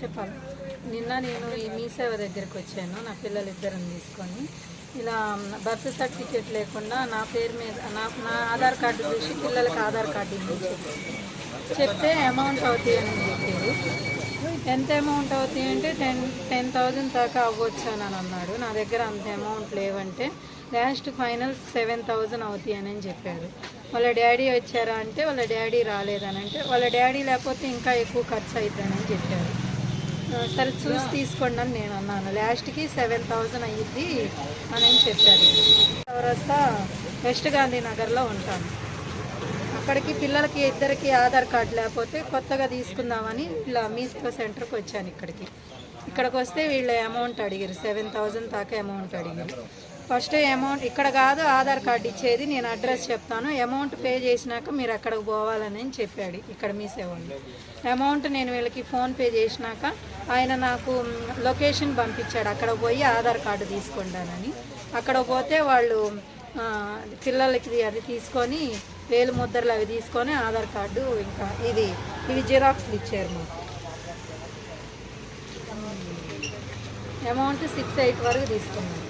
చెప్పాలి. నిన్న నేను ఈ మీ సేవ దగ్గరికి వచ్చాను నా పిల్లలు ఇద్దరిని తీసుకొని. ఇలా బర్త్ సర్టిఫికేట్ లేకుండా నా పేరు మీద నా నా ఆధార్ కార్డు చూసి పిల్లలకి ఆధార్ కార్డు ఇవ్వమని చెప్తే అమౌంట్ అవుతాయి అని చెప్పారు. ఎంత అమౌంట్ అవుతాయి అంటే టెన్ టెన్ థౌజండ్ దాకా అవ్వచ్చు అని అన్నాడు. నా దగ్గర అంత అమౌంట్ లేవంటే లాస్ట్ ఫైనల్ సెవెన్ థౌజండ్ అవుతాయి అని చెప్పారు. వాళ్ళ డాడీ వచ్చారా అంటే వాళ్ళ డాడీ రాలేదని అంటే వాళ్ళ డాడీ లేకపోతే ఇంకా ఎక్కువ ఖర్చు అవుతుందని చెప్పారు. సరే చూసి తీసుకోండి అని నేను అన్నాను. లాస్ట్కి సెవెన్ థౌజండ్ అయ్యిద్ది అని చెప్పారు. చౌరస్తా వెస్ట్ గాంధీ నగర్లో ఉంటాను. అక్కడికి పిల్లలకి ఇద్దరికి ఆధార్ కార్డు లేకపోతే కొత్తగా తీసుకుందామని ఇలా మీస్కో సెంటర్కి వచ్చాను ఇక్కడికి. ఇక్కడికి వస్తే వీళ్ళ అమౌంట్ అడిగారు సెవెన్ థౌజండ్ దాకా అమౌంట్ అడిగారు ఫస్ట్ అమౌంట్ ఇక్కడ కాదు ఆధార్ కార్డు ఇచ్చేది నేను అడ్రస్ చెప్తాను. అమౌంట్ పే చేసినాక మీరు అక్కడికి పోవాలని అని చెప్పాడు ఇక్కడ మీ సేవలు అమౌంట్ నేను వీళ్ళకి ఫోన్ పే చేసినాక ఆయన నాకు లొకేషన్ పంపించాడు. అక్కడ పోయి ఆధార్ కార్డు తీసుకుంటానని. అక్కడ పోతే వాళ్ళు పిల్లలకి అది తీసుకొని వేలు ముద్రలు అవి తీసుకొని ఆధార్ కార్డు ఇంకా ఇది ఇవి జిరాక్స్లు ఇచ్చారు మాకు. అమౌంట్ సిక్స్ ఎయిట్ వరకు తీసుకున్నాం